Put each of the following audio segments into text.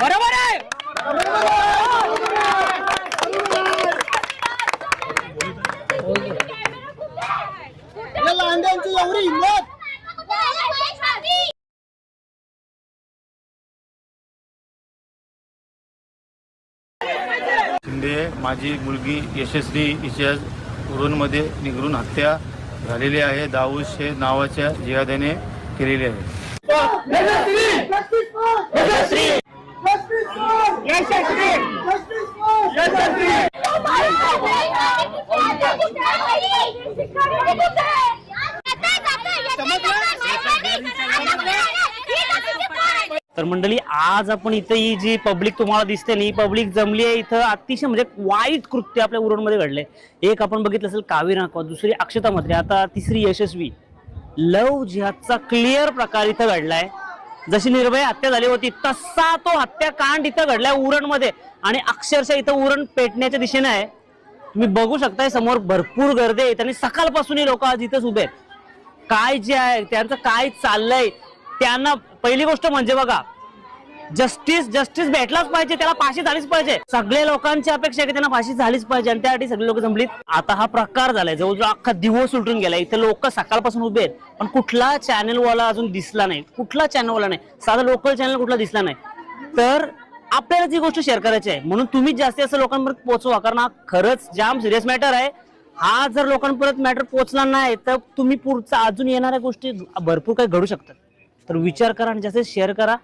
बरोबर आहे. लांड्यांची एवढी हिंमत. माझी मुलगी यशस्वी हिच्या उरणमध्ये निघरून हत्या झालेली आहे. दाऊद शेख नावाच्या जिहाद्याने केलेली आहे तर मंडळी आज आपण इथं ही जी पब्लिक तुम्हाला दिसते ना ही पब्लिक जमली आहे इथं अतिशय म्हणजे वाईट कृत्य आपल्या उरणमध्ये घडले एक आपण बघितलं असेल कावी नाकवा दुसरी अक्षता म्हात्रे आता तिसरी यशस्वी. लव जिहादचा क्लिअर प्रकार इथं घडलाय. जशी निर्भय हत्या झाली होती तसा तो हत्याकांड इथं घडलाय उरणमध्ये. आणि अक्षरशः इथं उरण पेटण्याच्या दिशेने आहे. तुम्ही बघू शकताय समोर भरपूर गर्दी आहेत आणि सकाळपासून लोक आज इथंच उभे आहेत. काय जे आहे त्यांचं काय चाललंय त्यांना पहिली गोष्ट म्हणजे बघा जस्टिस जस्टिस भेटलाच पाहिजे त्याला फाशी झालीच पाहिजे. सगळ्या लोकांची अपेक्षा की त्यांना फाशी झालीच पाहिजे आणि त्यासाठी सगळे लोक जमलीत. आता हा प्रकार झालाय जवळजवळ अख्खा दिवस उलटून गेलाय. इथे लोक सकाळपासून उभे आहेत पण कुठला चॅनलवाला अजून दिसला नाही. कुठला चॅनल वाला नाही. साधा लोकल चॅनल कुठला दिसला नाही. तर आपल्याला ती गोष्ट शेअर करायची आहे म्हणून तुम्ही जास्तीत जास्त लोकांपर्यंत पोहोचवा. कारण हा खरंच जाम सिरियस मॅटर आहे. हा जर लोकांपर्यंत मॅटर पोहोचला नाही तर तुम्ही पुढचा अजून येणाऱ्या गोष्टी भरपूर काही घडू शकतात. तर विचार करा आणि जास्तीत शेअर करा.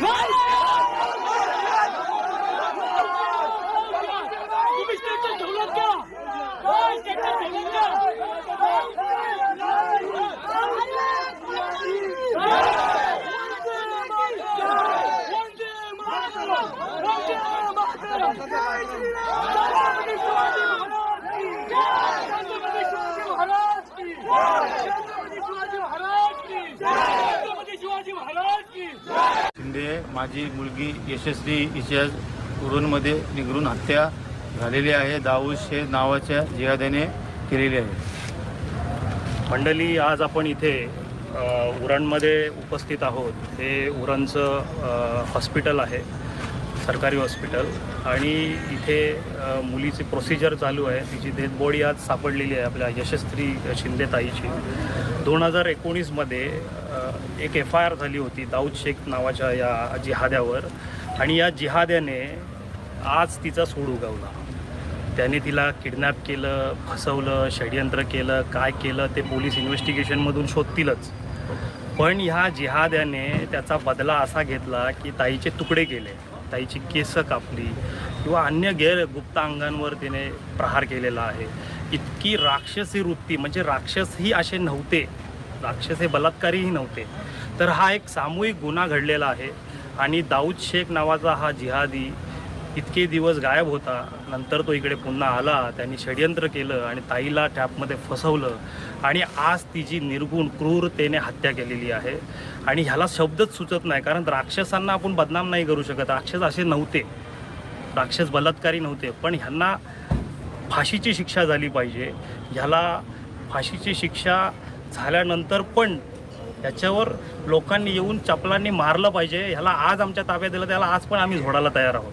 Right! शिंदे माझी मुलगी यशस्वी हिच्या उरणमध्ये निगरून हत्या झालेली आहे. दाऊद शेख नावाच्या जिहाद्याने केलेली आहे. मंडळी आज आपण इथे उरणमध्ये उपस्थित आहोत. हे उरणचं हॉस्पिटल आहे सरकारी हॉस्पिटल. आणि इथे मुलीची प्रोसिजर चालू आहे. तिची डेथ बॉडी आज सापडलेली आहे आपल्या यशस्वी शिंदेताईची दोन हजार एकोणीसमध्ये एक एफ आय आर झाली होती दाऊद शेख नावाच्या या जिहाद्यावर. आणि या जिहाद्याने आज तिचा सूड उगवला. त्याने तिला किडनॅप केलं फसवलं षडयंत्र केलं काय केलं ते पोलीस इन्व्हेस्टिगेशनमधून शोधतीलच. पण ह्या जिहाद्याने त्याचा बदला असा घेतला की ताईचे तुकडे केले. ताईची केस कापली किंवा अन्य गैर गुप्त अंगांवर तिने प्रहार केलेला आहे. इतकी राक्षसी वृत्ती म्हणजे राक्षसही असे नव्हते. राक्षस हे बलात्कारीही नव्हते. तर हा एक सामूहिक गुन्हा घडलेला आहे. आणि दाऊद शेख नावाचा हा जिहादी इतके दिवस गायब होता. नंतर तो इकडे पुन्हा आला. त्यांनी षडयंत्र केलं आणि ताईला टॅपमध्ये फसवलं. आणि आज तिची निर्गुण क्रूरतेने हत्या केलेली आहे. आणि ह्याला शब्दच सुचत नाही. कारण राक्षसांना आपण बदनाम नाही करू शकत. राक्षस असे नव्हते. राक्षस बलात्कारी नव्हते. पण ह्यांना फाशीची शिक्षा झाली पाहिजे. ह्याला फाशीची शिक्षा झाल्यानंतर पण याच्यावर लोकांनी येऊन चपलांनी मारलं पाहिजे. ह्याला आज आमच्या ताब्यात दिलं. त्याला आज पण आम्ही झोडायला तयार आहोत.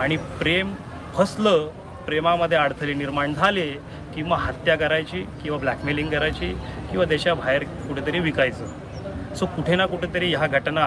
आणि प्रेम फसलं प्रेमामध्ये अडथळे निर्माण झाले किंवा हत्या करायची किंवा ब्लॅकमेलिंग करायची किंवा देशाबाहेर कुठेतरी विकायचं. सो कुठे ना कुठेतरी ह्या घटना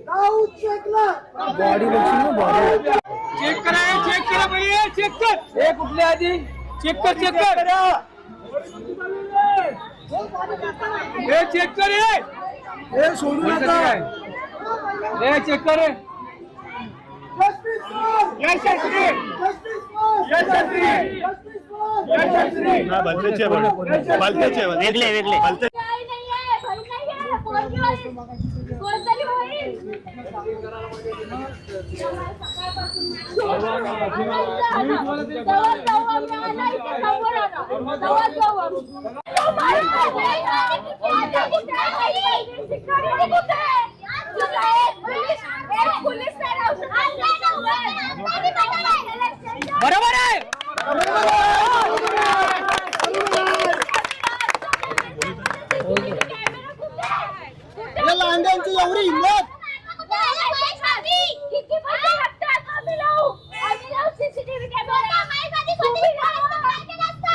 चेक करा चेक केला पाहिजे चेक कर. हे कुठले आधी चेक कर चेक कर. हे चेक कर. हे सोडू नका हे चेक कर वेगळे वेगळे. बरोबर आहे कॅमेरा कुठे आहे? कुठे या लांड्यांची एवढी हिंमत किती पैसे लागतात आम्ही लावू आम्ही लावू सीसीटीव्ही कॅमेरा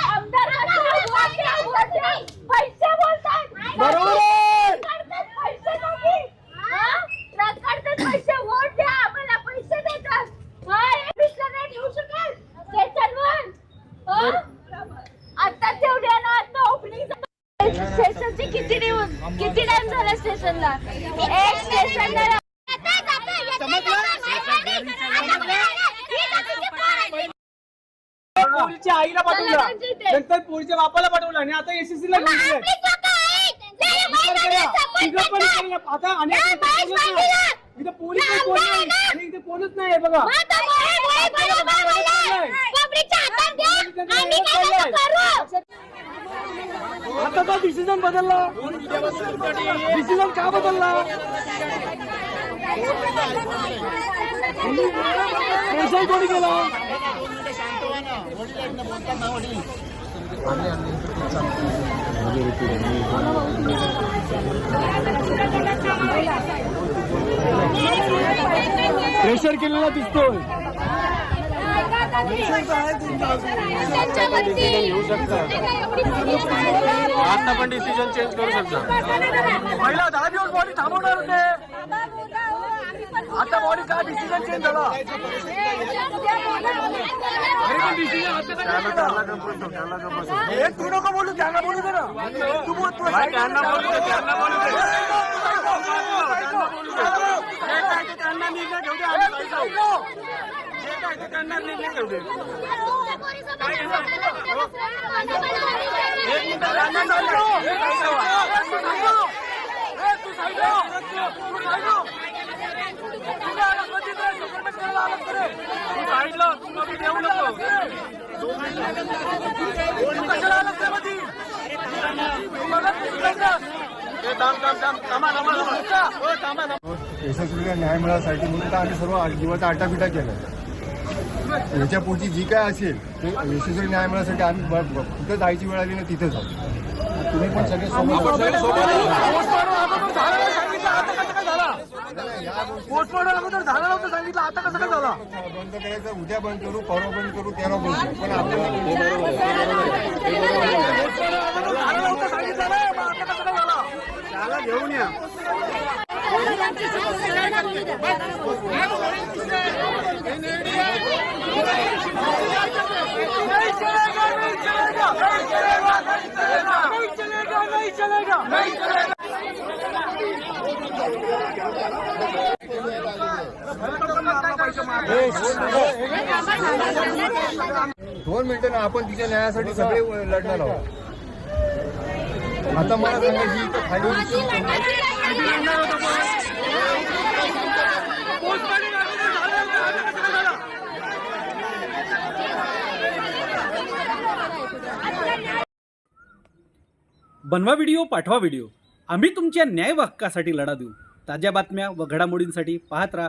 आमदार पैसे बोलतात बरोबर आहे. काढतात पैसे नाही हा? ट्रक काढतात पैसे वोट द्या आम्हाला पैसे देतात हा हे पिशलं नाही ठेवू शकाल स्टेशनवर हा? आता तेवढ्या ना आता ओपनिंग स्टेशनचे किती दिवस किती टाइम झाला स्टेशनला एक स्टेशनला पोलीसच्या आईला पाठवलं. नंतर पोलीसच्या बापाला पाठवलं आणि आता एसएससी ला घेऊन गेले विचार करा. तिघं पण इकडे आता आणि आता इथं कोणच नाही. इथं पोलीस नाही, कोण नाही आणि इथे कोणच नाही बघा. काय करू? आता का डिसिजन बदलला. डिसिजन का बदलला? कोणी केला प्रेशर केलेला दिसतोय. आता पण डिसिजन चेंज करू शकता. पहिला दहा दिवस बॉडी थांबवणार होते. आता बॉडी का डिसिजन चेंज झाला डिसिजन हे तू नको बोलू त्यांना बोलू दे ना तू बोल तू त्यांना बोलू दे त्यांना बोलू दे जे काय ते त्यांना निर्णय घेऊ दे आम्ही काही जाऊ. जे काय ते त्यांना निर्णय घेऊ दे एक मिनिट त्यांना जाऊ दे. हे काही जाऊ. तू सांगू. हे तू सांगू. तू सांगू. तुला आलं कधी ते सगळं नको कशाला यशस्वीला न्याय मिळासाठी म्हणून तर आम्ही सर्व जीवाचा आटापिटा केला. याच्यापुढची जी काय असेल ते यशस्वी न्याय मिळासाठी आम्ही कुठं जायची वेळ आली ना तिथे जाऊ. तुम्ही पण सगळे सोबत पोस्टमॉर्टम अगोदर झालं नाही सांगितलं, आता कसं काय झाला? पोस्टमॉर्टम अगोदर झालं नव्हतं सांगितलं आता कसं काय झाला? बंद करायचं उद्या बंद करू परवा बंद करू तेव्हा बंद करू पण आपल्याला सांगितलं ना मग आता कसं काय झाला? त्याला घेऊन या. नहीं चलेगा नहीं चलेगा. दोन मिनिटं ना आपण तिच्या न्यायासाठी सगळे लढणार आहोत. आता मला सांगायची खाली बनवा व्हिडिओ पाठवा व्हिडिओ. आम्ही तुमच्या न्याय हक्कासाठी लढा देऊ. ताज्या बातम्या व घडामोडींसाठी पाहत राहा